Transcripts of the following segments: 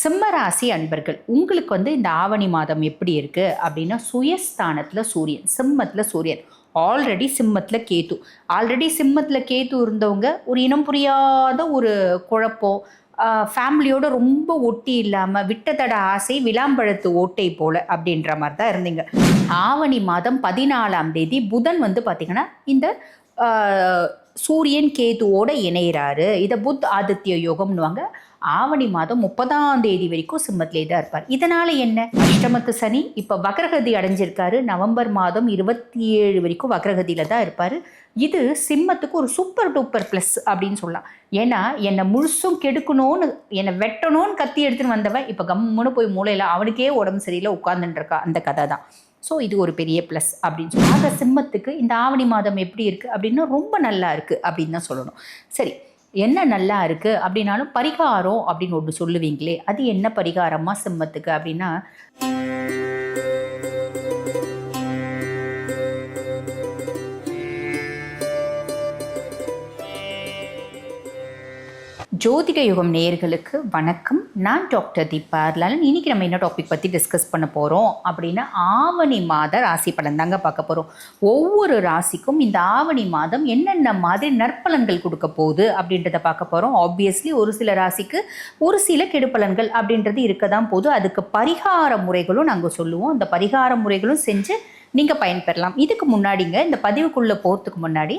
சிம்மராசி அன்பர்கள் உங்களுக்கு வந்து இந்த ஆவணி மாதம் எப்படி இருக்குது அப்படின்னா சுயஸ்தானத்தில் சூரியன் சிம்மத்தில் சூரியன். ஆல்ரெடி சிம்மத்தில் கேத்து ஆல்ரெடி சிம்மத்தில் கேத்து இருந்தவங்க ஒரு இனம் புரியாத ஒரு குழப்பம் ஃபேமிலியோட ரொம்ப ஒட்டி இல்லாமல் விட்டதட ஆசை விளாம்பழத்து ஓட்டை போல அப்படின்ற மாதிரி தான் இருந்தீங்க. ஆவணி மாதம் பதினாலாம் தேதி புதன் வந்து பார்த்திங்கன்னா இந்த சூரியன் கேதுவோட இணையிறாரு. இதை புத் ஆதித்ய யோகம்னுவாங்க. ஆவணி மாதம் முப்பதாம் தேதி வரைக்கும் சிம்மத்திலே தான் இருப்பார். இதனால என்ன? அஷ்டமத்து சனி இப்போ வக்ரகதி அடைஞ்சிருக்காரு. நவம்பர் மாதம் இருபத்தி ஏழு வரைக்கும் வக்ரகதியில தான் இருப்பார். இது சிம்மத்துக்கு ஒரு சூப்பர் டூப்பர் ப்ளஸ் அப்படின்னு சொல்லலாம். ஏன்னா என்னை முழுசும் கெடுக்கணும்னு என்னை வெட்டணும்னு கத்தி எடுத்துன்னு வந்தவன் இப்போ கம்முன்னு போய் மூளையில் அவனுக்கே உடம்பு சரியில்லை உட்கார்ந்துட்டு அந்த கதை தான். ஸோ இது ஒரு பெரிய ப்ளஸ் அப்படின்னு சொல்லி ஆக சிம்மத்துக்கு இந்த ஆவணி மாதம் எப்படி இருக்குது அப்படின்னா ரொம்ப நல்லா இருக்குது அப்படின்னு தான் சொல்லணும். சரி. என்ன நல்லா இருக்குது அப்படின்னாலும் பரிகாரம் அப்படின்னு ஒன்று சொல்லுவீங்களே அது என்ன பரிகாரமா சிம்மத்துக்கு அப்படின்னா ஜோதிட யுகம் நேயர்களுக்கு வணக்கம். நான் டாக்டர் தீபா லாலன் இன்னைக்கு நம்ம என்ன டாபிக் பற்றி டிஸ்கஸ் பண்ண போகிறோம் அப்படின்னா ஆவணி மாத ராசி பலன் தாங்க பார்க்க போகிறோம் ஒவ்வொரு ராசிக்கும் இந்த ஆவணி மாதம் என்னென்ன மாதிரி நற்பலன்கள் கொடுக்க போகுது அப்படின்றத பார்க்க போகிறோம் ஆப்வியஸ்லி ஒரு சில ராசிக்கு ஒரு சில கெடுப்பலன்கள் அப்படின்றது இருக்க தான் போதும் அதுக்கு பரிகார முறைகளும் நாங்கள் சொல்லுவோம். அந்த பரிகார முறைகளும் செஞ்சு நீங்கள் பயன்பெறலாம். இதுக்கு முன்னாடிங்க இந்த பதிவுக்குள்ளே போகிறதுக்கு முன்னாடி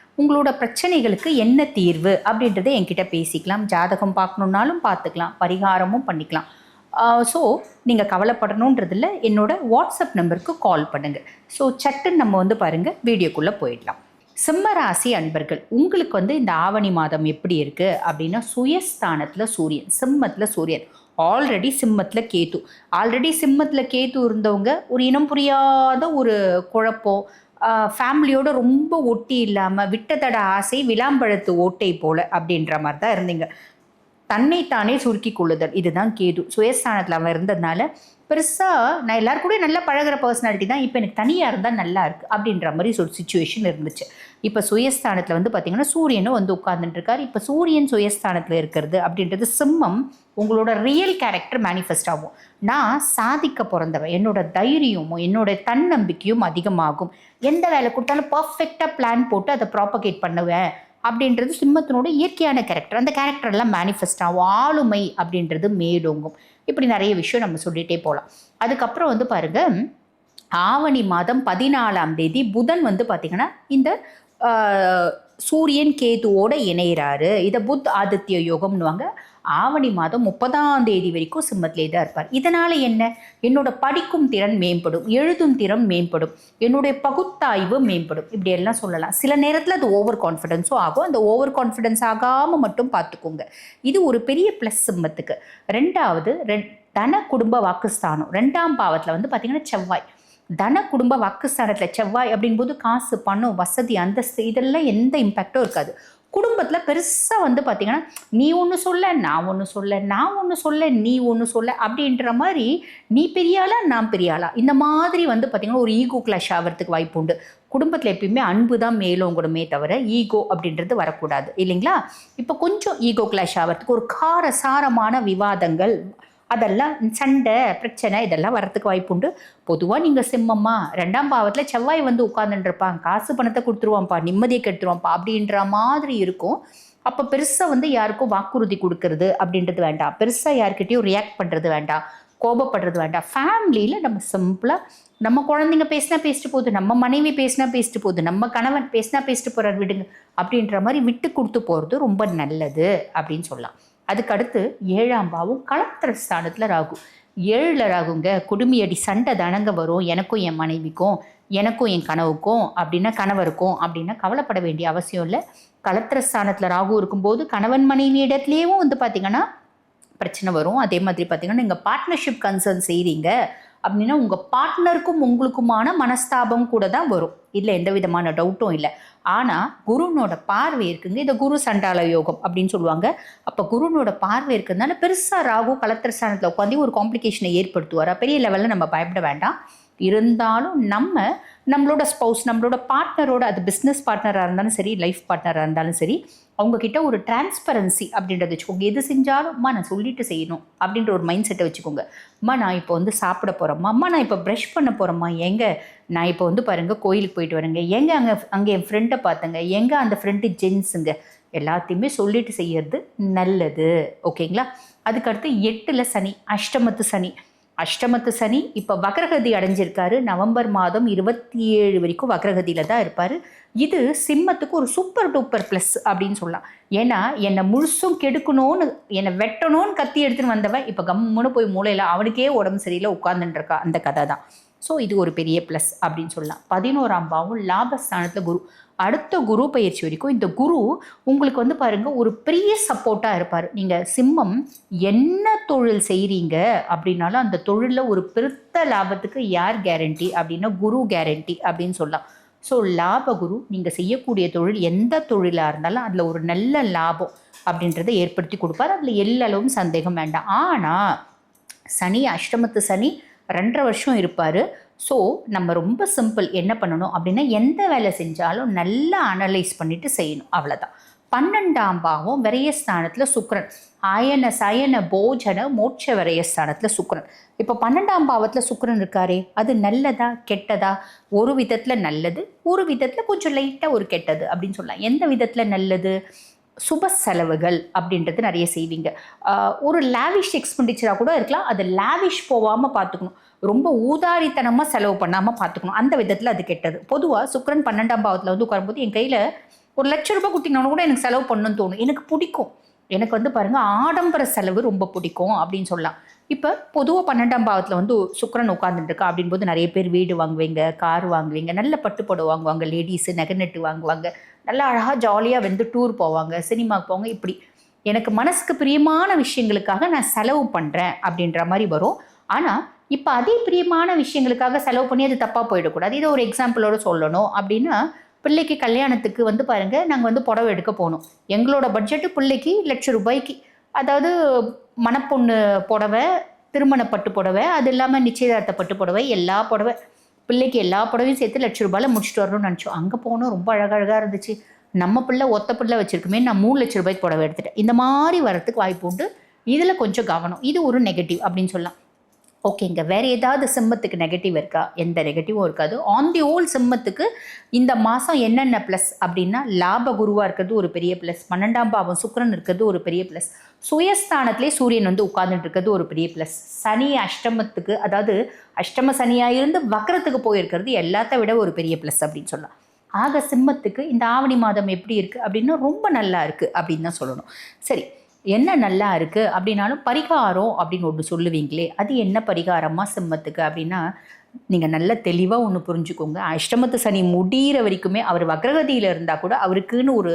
உங்களோட பிரச்சனைகளுக்கு என்ன தீர்வு அப்படின்றத என்கிட்ட பேசிக்கலாம். ஜாதகம் பார்க்கணுன்னாலும் பார்த்துக்கலாம். பரிகாரமும் பண்ணிக்கலாம். ஸோ நீங்கள் கவலைப்படணுன்றதில் என்னோட வாட்ஸ்அப் நம்பருக்கு கால் பண்ணுங்கள் ஸோ சட்டுன்னு நம்ம வந்து பாருங்கள் வீடியோக்குள்ளே போயிடலாம். சிம்மராசி அன்பர்கள் உங்களுக்கு வந்து இந்த ஆவணி மாதம் எப்படி இருக்குது அப்படின்னா சுயஸ்தானத்தில் சூரியன் சிம்மத்தில் சூரியன். ஆல்ரெடி சிம்மத்தில் கேத்து ஆல்ரெடி சிம்மத்தில் கேத்து இருந்தவங்க ஒரு இனம் புரியாத ஒரு குழப்பம் ஃபேமிலியோட ரொம்ப ஒட்டி இல்லாமல் விட்டதட ஆசை விளாம்பழத்து ஓட்டை போல அப்படின்ற மாதிரி தான் இருந்தீங்க. தன்னைத்தானே சுருக்கி கொள்ளுதல். இதுதான் கேது. சுயஸ்தானத்தில் அவன் இருந்ததுனால பெருசாக நான் எல்லாரும் கூட நல்லா பழகுற பர்சனாலிட்டி தான் இப்போ எனக்கு தனியாக இருந்தால் நல்லா இருக்குது அப்படின்ற மாதிரி ஒரு சுச்சுவேஷன் இருந்துச்சு. இப்போ சுயஸ்தானத்தில் வந்து பார்த்திங்கன்னா சூரியனும் வந்து உட்கார்ந்துட்டு இருக்காரு. இப்போ சூரியன் சுயஸ்தானத்தில் இருக்கிறது அப்படின்றது சிம்மம் உங்களோட ரியல் கேரக்டர் மேனிஃபெஸ்ட் ஆகும். நான் சாதிக்க பிறந்தவன் என்னோட தைரியமும் என்னோட தன்னம்பிக்கையும் அதிகமாகும். எந்த வேலை கொடுத்தாலும் பர்ஃபெக்டாக பிளான் போட்டு அதை ப்ராப்பகேட் பண்ணுவேன். அப்படின்றது சிம்மத்தினோட இயற்கையான கேரக்டர் அந்த கேரக்டரெல்லாம் மேனிஃபெஸ்ட் ஆகும். ஆளுமை அப்படின்றது மேலோங்கும். இப்படி நிறைய விஷயம் நம்ம சொல்லிகிட்டே போகலாம் அதுக்கப்புறம் வந்து பாருங்க ஆவணி மாதம் பதினாலாம் தேதி புதன் வந்து பார்த்திங்கன்னா இந்த சூரியன் கேதுவோட இணையிறாரு. இதை புத் ஆதித்ய யோகம்னுவாங்க. ஆவணி மாதம் முப்பதாம் தேதி வரைக்கும் சிம்மத்திலே தான் இருப்பார். இதனால் என்ன? என்னோட படிக்கும் திறன் மேம்படும் எழுதும் திறன் மேம்படும் என்னுடைய பகுத்தாய்வு மேம்படும். இப்படி எல்லாம் சொல்லலாம். சில நேரத்தில் அது ஓவர் கான்ஃபிடென்ஸும் ஆகும். அந்த ஓவர் கான்ஃபிடென்ஸ் ஆகாமல் மட்டும் பார்த்துக்கோங்க. இது ஒரு பெரிய ப்ளஸ் சிம்மத்துக்கு. ரெண்டாவது ரெண் தன குடும்ப வாக்குஸ்தானம். ரெண்டாம் பாவத்தில் வந்து பார்த்திங்கன்னா செவ்வாய். தன குடும்ப வாக்குஸ்தானத்தில் செவ்வாய் அப்படிங்கும்போது காசு பணம் வசதி அந்தஸ்து இதெல்லாம் எந்த இம்பேக்டும் இருக்காது. குடும்பத்தில் பெருசாக வந்து பார்த்திங்கன்னா நீ ஒன்று சொல்ல நான் ஒன்று சொல்ல நான் ஒன்று சொல்ல நீ ஒன்று சொல்ல அப்படின்ற மாதிரி நீ பெரியாளா நான் பெரியாளா இந்த மாதிரி வந்து பார்த்திங்கன்னா ஒரு ஈகோ கிளாஷ் ஆகிறதுக்கு வாய்ப்பு உண்டு. குடும்பத்தில் எப்பயுமே அன்பு தான் மேலோங்கணுமே தவிர ஈகோ அப்படின்றது வரக்கூடாது. இல்லைங்களா? இப்போ கொஞ்சம் ஈகோ கிளாஷ் ஆகிறதுக்கு ஒரு காரசாரமான விவாதங்கள் அதெல்லாம் சண்டை பிரச்சனை இதெல்லாம் வரத்துக்கு வாய்ப்பு உண்டு. பொதுவாக நீங்கள் சிம்மம்மா ரெண்டாம் பாவத்தில் செவ்வாய் வந்து உட்காந்துருப்பான் காசு பணத்தை கொடுத்துருவான்ப்பா நிம்மதியை கெடுத்துருவான்ப்பா அப்படின்ற மாதிரி இருக்கும். அப்போ பெருசாக வந்து யாருக்கும் வாக்குறுதி கொடுக்கறது அப்படின்றது வேண்டாம். பெருசாக யார்கிட்டயும் ரியாக்ட் பண்ணுறது வேண்டாம். கோபப்படுறது வேண்டாம். ஃபேமிலியில் நம்ம சிம்பிளாக நம்ம குழந்தைங்க பேசினா பேசிட்டு போகுது நம்ம மனைவி பேசினா பேசிட்டு போகுது நம்ம கணவன் பேசினா பேசிட்டு போகிறார் விடுங்க அப்படின்ற மாதிரி விட்டு கொடுத்து போகிறது ரொம்ப நல்லது அப்படின்னு சொல்லலாம். அதுக்கடுத்து ஏழாம் பாவம் கலத்திர ஸ்தானத்தில் ராகு. ஏழில் ராகுங்க குடுமியடி சண்டை தானங்க வரும். எனக்கும் என் மனைவிக்கும் எனக்கும் என் கனவுக்கும் அப்படின்னா கணவருக்கும் அப்படின்னா கவலைப்பட வேண்டிய அவசியம் இல்லை. களத்திர ஸ்தானத்தில் ராகு இருக்கும்போது கணவன் மனைவி இடத்துலையும் வந்து பார்த்திங்கன்னா பிரச்சனை வரும். அதே மாதிரி பார்த்தீங்கன்னா நீங்கள் பார்ட்னர்ஷிப் கன்சர்ன் செய்கிறீங்க அப்படின்னா உங்கள் பார்ட்னருக்கும் உங்களுக்குமான மனஸ்தாபம் கூட தான் வரும். இதில் எந்த விதமான டவுட்டும் இல்லை. ஆனால் குருனோட பார்வை இருக்குங்க. இதை குரு சண்டால யோகம் அப்படின்னு சொல்லுவாங்க. அப்போ குருனோட பார்வை இருக்கிறதுனால பெருசாக ராகு கலத்திர ஸ்தானத்தில் உட்காந்து ஒரு காம்ப்ளிகேஷனை ஏற்படுத்துவார். பெரிய லெவலில் நம்ம பயப்பட வேண்டாம். இருந்தாலும் நம்ம நம்மளோட ஸ்பௌஸ் நம்மளோட பார்ட்னரோட அது பிஸ்னஸ் பார்ட்னராக இருந்தாலும் சரி லைஃப் பார்ட்னராக இருந்தாலும் சரி அவங்கக்கிட்ட ஒரு டிரான்ஸ்பரன்சி அப்படின்றத வச்சுக்கோங்க எது செஞ்சாலும் அம்மா நான் சொல்லிட்டு செய்யணும் அப்படின்ற ஒரு மைண்ட் செட்டை வச்சுக்கோங்க. அம்மா நான் இப்போ வந்து சாப்பிட போகிறேம்மா அம்மா நான் இப்போ ப்ரஷ் பண்ண போகிறேம்மா எங்க நான் இப்போ வந்து பாருங்கள் கோயிலுக்கு போயிட்டு வரேங்க. எங்கே அங்கே அங்கே என் ஃப்ரெண்டை பார்த்தேங்க. எங்கே அந்த ஃப்ரெண்டு ஜென்ஸுங்க எல்லாத்தையுமே சொல்லிட்டு செய்யறது நல்லது. ஓகேங்களா? அதுக்கடுத்து எட்டில் சனி அஷ்டமத்து சனி. அஷ்டமத்து சனி இப்போ வக்ரகதி அடைஞ்சிருக்காரு. நவம்பர் மாதம் இருபத்தி ஏழு வரைக்கும் வக்ரகதியில் தான் இருப்பார். இது சிம்மத்துக்கு ஒரு சூப்பர் டூப்பர் ப்ளஸ் அப்படின்னு சொல்லலாம். ஏன்னா என்னை முழுசும் கெடுக்கணும்னு என்னை வெட்டணும்னு கத்தி எடுத்துன்னு வந்தவன் இப்போ கம்முன்னு போய் மூளையில் அவனுக்கே உடம்பு சரியில்லை உட்காந்துட்டுருக்கா அந்த கதை தான். ஸோ இது ஒரு பெரிய ப்ளஸ் அப்படின்னு சொல்லலாம். பதினோராம் பாவம் லாபஸ்தானத்தில் குரு. அடுத்த குரு பயிற்சி வரைக்கும் இந்த குரு உங்களுக்கு வந்து பாருங்க ஒரு பெரிய சப்போர்ட்டாக இருப்பார். நீங்கள் சிம்மம் என்ன தொழில் செய்கிறீங்க அப்படின்னாலும் அந்த தொழிலில் ஒரு பெருத்த லாபத்துக்கு யார் கேரண்டி அப்படின்னா குரு கேரண்டி அப்படின்னு சொல்லலாம். ஸோ லாப குரு நீங்கள் செய்யக்கூடிய தொழில் எந்த தொழிலாக இருந்தாலும் அதில் ஒரு நல்ல லாபம் அப்படின்றத ஏற்படுத்தி கொடுப்பார். அதில் எல்லளவும் சந்தேகம் வேண்டாம். ஆனால் சனி அஷ்டமத்து சனி ரெண்டரை வருஷம் இருப்பார். ஸோ நம்ம ரொம்ப சிம்பிள் என்ன பண்ணணும் அப்படின்னா எந்த வேலை செஞ்சாலும் நல்லா அனலைஸ் பண்ணிவிட்டு செய்யணும். அவ்வளோதான் பன்னெண்டாம் பாவம் விரயஸ்தானத்தில் சுக்கரன். ஆயன சயன போஜன மோட்ச விரயஸ்தானத்தில் சுக்கரன். இப்போ பன்னெண்டாம் பாவத்தில் சுக்கரன் இருக்காரே அது நல்லதா கெட்டதா? ஒரு விதத்தில் நல்லது ஒரு விதத்தில் கொஞ்சம் லைட்டாக ஒரு கெட்டது அப்படின்னு சொல்லலாம். எந்த விதத்தில் நல்லது? சுப செலவுகள் அப்படின்றது நிறைய செய்வீங்க. ஒரு லேவிஷ் எக்ஸ்பெண்டிச்சராக கூட இருக்கலாம். அது லேவிஷ் போகாமல் பார்த்துக்கணும். ரொம்ப ஊதாரித்தனமாக செலவு பண்ணாமல் பார்த்துக்கணும். அந்த விதத்தில் அது கெட்டது. பொதுவாக சுக்கரன் பன்னெண்டாம் பாவத்தில் வந்து உட்காரும்போது என் கையில் ஒரு லட்ச ரூபாய் கொடுத்தீங்கன்னு கூட எனக்கு செலவு பண்ணணும்னு தோணும். எனக்கு பிடிக்கும். எனக்கு வந்து பாருங்கள் ஆடம்பர செலவு ரொம்ப பிடிக்கும் அப்படின்னு சொல்லலாம். இப்போ பொதுவாக பன்னெண்டாம் பாவத்தில் வந்து சுக்கரன் உட்காந்துட்டுருக்கா அப்படின்போது நிறைய பேர் வீடு வாங்குவீங்க கார் வாங்குவீங்க நல்ல பட்டுப்படை வாங்குவாங்க லேடிஸு நகை நட்டு வாங்குவாங்க நல்லா அழகாக ஜாலியாக வந்து டூர் போவாங்க சினிமாவுக்கு போவாங்க இப்படி. எனக்கு மனசுக்கு பிரியமான விஷயங்களுக்காக நான் செலவு பண்ணுறேன் அப்படின்ற மாதிரி வரும். ஆனால் இப்போ அதே பிரியமான விஷயங்களுக்காக செலவு பண்ணி அது தப்பாக போயிடக்கூடாது. இதை ஒரு எக்ஸாம்பிளோட சொல்லணும் அப்படின்னா பிள்ளைக்கு கல்யாணத்துக்கு வந்து பாருங்கள் நாங்கள் வந்து புடவை எடுக்க போகணும். எங்களோட பட்ஜெட்டு பிள்ளைக்கு லட்ச ரூபாய்க்கு. அதாவது மணப்பொண்ணு புடவை திருமண பட்டு புடவை அது இல்லாமல் நிச்சயதார்த்த பட்டு புடவை எல்லா புடவை. பிள்ளைக்கு எல்லா புடவையும் சேர்த்து லட்ச ரூபாயில் முடிச்சுட்டு வரணும்னு நினச்சோம். அங்கே போனோம் ரொம்ப அழகழகாக இருந்துச்சு. நம்ம பிள்ளை ஒத்த பிள்ளை வச்சுருக்குமே நான் மூணு லட்ச ரூபாய்க்கு புடவை எடுத்துட்டேன். இந்த மாதிரி வரத்துக்கு வாய்ப்பு உண்டு. இதில் கொஞ்சம் கவனம். இது ஒரு நெகட்டிவ் அப்படின்னு சொல்லலாம். ஓகேங்க. வேறு ஏதாவது சிம்மத்துக்கு நெகட்டிவ் இருக்கா? எந்த நெகட்டிவும் இருக்காது. ஆன் தி ஓல் சிம்மத்துக்கு இந்த மாதம் என்னென்ன ப்ளஸ் அப்படின்னா லாப குருவாக இருக்கிறது ஒரு பெரிய ப்ளஸ் பன்னெண்டாம் பாவம் சுக்கரன் இருக்கிறது ஒரு பெரிய ப்ளஸ் சுயஸ்தானத்திலே சூரியன் வந்து உட்கார்ந்துட்டு இருக்கிறது ஒரு பெரிய ப்ளஸ் சனி அஷ்டமத்துக்கு அதாவது அஷ்டம சனியாக இருந்து வக்கரத்துக்கு போயிருக்கிறது எல்லாத்த விட ஒரு பெரிய ப்ளஸ் அப்படின்னு சொல்லலாம். ஆக சிம்மத்துக்கு இந்த ஆவணி மாதம் எப்படி இருக்குது அப்படின்னா ரொம்ப நல்லா இருக்குது அப்படின்னு தான் சொல்லணும். சரி. என்ன நல்லா இருக்குது அப்படின்னாலும் பரிகாரம் அப்படின்னு ஒன்று சொல்லுவீங்களே அது என்ன பரிகாரமாக சிம்மத்துக்கு அப்படின்னா நீங்கள் நல்ல தெளிவாக ஒன்று புரிஞ்சுக்கோங்க. அஷ்டமத்து சனி முடிகிற வரைக்குமே அவர் வக்ரகதியில் இருந்தால் கூட அவருக்குன்னு ஒரு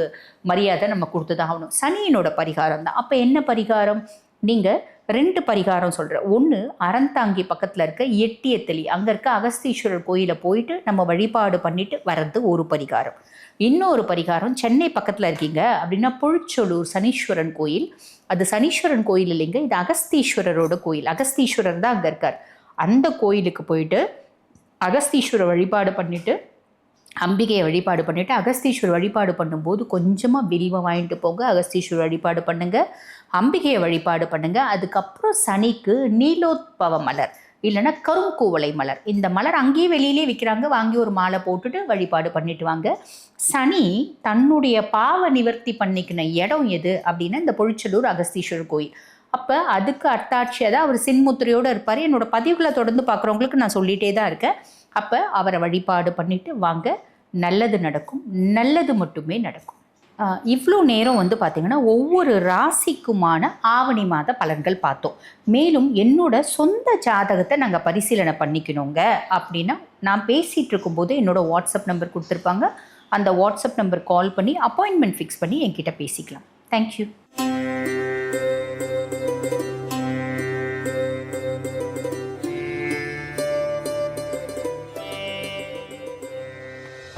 மரியாதை நம்ம கொடுத்து தான் ஆகணும். சனியினோட பரிகாரம் தான் அப்போ என்ன பரிகாரம்? நீங்கள் ரெண்டு பரிகாரம் சொல்கிறேன் ஒன்று அறந்தாங்கி பக்கத்தில் இருக்க எட்டியத்தளி அங்கே இருக்க அகஸ்தீஸ்வரர் கோயிலை போயிட்டு நம்ம வழிபாடு பண்ணிட்டு வர்றது ஒரு பரிகாரம். இன்னொரு பரிகாரம் சென்னை பக்கத்தில் இருக்கீங்க அப்படின்னா புழுச்சொலூர் சனீஸ்வரன் கோயில். அது சனீஸ்வரன் கோயில் இல்லைங்க இது அகஸ்தீஸ்வரரோட கோயில். அகஸ்தீஸ்வரர் தான் அங்கே இருக்கார். அந்த கோயிலுக்கு போயிட்டு அகஸ்தீஸ்வரர் வழிபாடு பண்ணிட்டு அம்பிகையை வழிபாடு பண்ணிவிட்டு அகஸ்தீஸ்வரர் வழிபாடு பண்ணும்போது கொஞ்சமாக விரிவை வாங்கிட்டு போங்க. அகஸ்தீஸ்வரர் வழிபாடு பண்ணுங்கள் அம்பிகையை வழிபாடு பண்ணுங்கள் அதுக்கப்புறம் சனிக்கு நீலோத்பவ மலர் இல்லைன்னா கருங்கூவளை மலர். இந்த மலர் அங்கேயே வெளியிலே விற்கிறாங்க வாங்கி ஒரு மாலை போட்டுட்டு வழிபாடு பண்ணிட்டு வாங்க. சனி தன்னுடைய பாவ நிவர்த்தி பண்ணிக்கின இடம் எது அப்படின்னா இந்த பொழிச்சலூர் அகஸ்தீஸ்வரர் கோயில். அப்போ அதுக்கு அர்த்தாட்சியாக தான் அவர் சின்முத்திரையோடு இருப்பார். என்னோட பதிவுகளை தொடர்ந்து பார்க்குறவங்களுக்கு நான் சொல்லிகிட்டே தான் இருக்கேன். அப்போ அவரை வழிபாடு பண்ணிவிட்டு வாங்க நல்லது நடக்கும் நல்லது மட்டுமே நடக்கும். இவ்வளோ நேரம் வந்து பார்த்திங்கன்னா ஒவ்வொரு ராசிக்குமான ஆவணி மாத பலன்கள் பார்த்தோம். மேலும் என்னோட சொந்த ஜாதகத்தை நாங்கள் பரிசீலனை பண்ணிக்கணுங்க அப்படின்னா நான் பேசிகிட்டு இருக்கும்போது என்னோடய வாட்ஸ்அப் நம்பர் கொடுத்துருப்பாங்க. அந்த வாட்ஸ்அப் நம்பர் கால் பண்ணி அப்பாயின்மெண்ட் ஃபிக்ஸ் பண்ணி என்கிட்ட பேசிக்கலாம். தேங்க்யூ